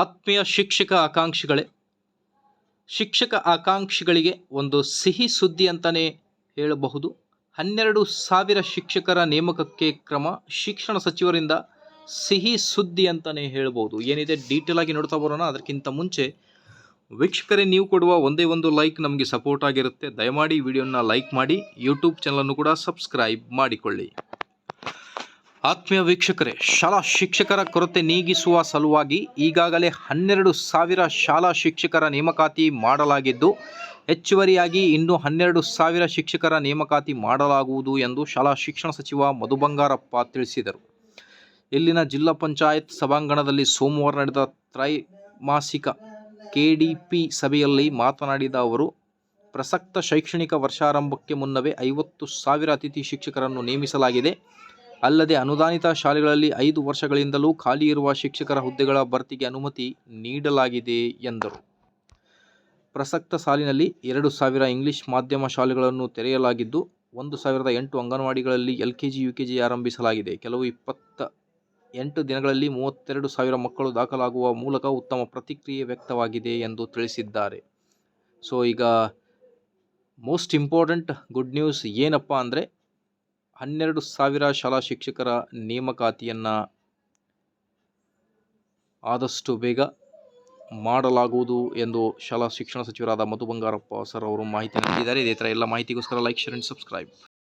ಆತ್ಮೀಯ ಶಿಕ್ಷಕ ಆಕಾಂಕ್ಷಿಗಳೇ, ಶಿಕ್ಷಕ ಆಕಾಂಕ್ಷಿಗಳಿಗೆ ಒಂದು ಸಿಹಿ ಸುದ್ದಿ ಅಂತಲೇ ಹೇಳಬಹುದು. ಹನ್ನೆರಡು ಸಾವಿರ ಶಿಕ್ಷಕರ ನೇಮಕಕ್ಕೆ ಕ್ರಮ ಶಿಕ್ಷಣ ಸಚಿವರಿಂದ ಸಿಹಿ ಸುದ್ದಿ ಅಂತಲೇ ಹೇಳ್ಬೋದು ಏನಿದೆ ಡೀಟೇಲ್ ಆಗಿ ನೋಡ್ತಾ ಬರೋಣ. ಅದಕ್ಕಿಂತ ಮುಂಚೆ ವೀಕ್ಷಕರೇ, ನೀವು ಕೊಡುವ ಒಂದೇ ಒಂದು ಲೈಕ್ ನಮಗೆ ಸಪೋರ್ಟ್ ಆಗಿರುತ್ತೆ. ದಯಮಾಡಿ ವಿಡಿಯೋನ ಲೈಕ್ ಮಾಡಿ ಯೂಟ್ಯೂಬ್ ಚಾನಲನ್ನು ಕೂಡ ಸಬ್ಸ್ಕ್ರೈಬ್ ಮಾಡಿಕೊಳ್ಳಿ. ಆತ್ಮೀಯ ವೀಕ್ಷಕರೇ, ಶಾಲಾ ಶಿಕ್ಷಕರ ಕೊರತೆ ನೀಗಿಸುವ ಸಲುವಾಗಿ ಈಗಾಗಲೇ ಹನ್ನೆರಡು ಸಾವಿರ ಶಾಲಾ ಶಿಕ್ಷಕರ ನೇಮಕಾತಿ ಮಾಡಲಾಗಿದ್ದು, ಹೆಚ್ಚುವರಿಯಾಗಿ ಇನ್ನೂ ಹನ್ನೆರಡು ಸಾವಿರ ಶಿಕ್ಷಕರ ನೇಮಕಾತಿ ಮಾಡಲಾಗುವುದು ಎಂದು ಶಾಲಾ ಶಿಕ್ಷಣ ಸಚಿವ ಮಧು ಬಂಗಾರಪ್ಪ ತಿಳಿಸಿದರು. ಇಲ್ಲಿನ ಜಿಲ್ಲಾ ಪಂಚಾಯತ್ ಸಭಾಂಗಣದಲ್ಲಿ ಸೋಮವಾರ ನಡೆದ ತ್ರೈಮಾಸಿಕ ಕೆಡಿಪಿ ಸಭೆಯಲ್ಲಿ ಮಾತನಾಡಿದ ಅವರು, ಪ್ರಸಕ್ತ ಶೈಕ್ಷಣಿಕ ವರ್ಷಾರಂಭಕ್ಕೆ ಮುನ್ನವೇ ಐವತ್ತು ಸಾವಿರ ಅತಿಥಿ ಶಿಕ್ಷಕರನ್ನು ನೇಮಿಸಲಾಗಿದೆ. ಅಲ್ಲದೆ ಅನುದಾನಿತ ಶಾಲೆಗಳಲ್ಲಿ ಐದು ವರ್ಷಗಳಿಂದಲೂ ಖಾಲಿ ಇರುವ ಶಿಕ್ಷಕರ ಹುದ್ದೆಗಳ ಭರ್ತಿಗೆ ಅನುಮತಿ ನೀಡಲಾಗಿದೆ ಎಂದರು. ಪ್ರಸಕ್ತ ಸಾಲಿನಲ್ಲಿ ಎರಡು ಸಾವಿರ ಇಂಗ್ಲಿಷ್ ಮಾಧ್ಯಮ ಶಾಲೆಗಳನ್ನು ತೆರೆಯಲಾಗಿದ್ದು, ಒಂದು ಸಾವಿರದ ಎಂಟು ಅಂಗನವಾಡಿಗಳಲ್ಲಿ L K G U K G ಆರಂಭಿಸಲಾಗಿದೆ. ಕೆಲವು ಇಪ್ಪತ್ತ ಎಂಟು ದಿನಗಳಲ್ಲಿ ಮೂವತ್ತೆರಡು ಸಾವಿರ ಮಕ್ಕಳು ದಾಖಲಾಗುವ ಮೂಲಕ ಉತ್ತಮ ಪ್ರತಿಕ್ರಿಯೆ ವ್ಯಕ್ತವಾಗಿದೆ ಎಂದು ತಿಳಿಸಿದ್ದಾರೆ. ಸೊ, ಈಗ ಮೋಸ್ಟ್ ಇಂಪಾರ್ಟೆಂಟ್ ಗುಡ್ ನ್ಯೂಸ್ ಏನಪ್ಪ ಅಂದರೆ ಹನ್ನೆರಡು ಸಾವಿರ ಶಾಲಾ ಶಿಕ್ಷಕರ ನೇಮಕಾತಿಯನ್ನು ಆದಷ್ಟು ಬೇಗ ಮಾಡಲಾಗುವುದು ಎಂದು ಶಾಲಾ ಶಿಕ್ಷಣ ಸಚಿವರಾದ ಮಧು ಬಂಗಾರಪ್ಪ ಸರ್ ಅವರು ಮಾಹಿತಿ ನೀಡಿದ್ದಾರೆ. ಇದೇ ಥರ ಎಲ್ಲ ಮಾಹಿತಿಗೋಸ್ಕರ ಲೈಕ್ ಶೇರ್ ಆ್ಯಂಡ್ ಸಬ್ಸ್ಕ್ರೈಬ್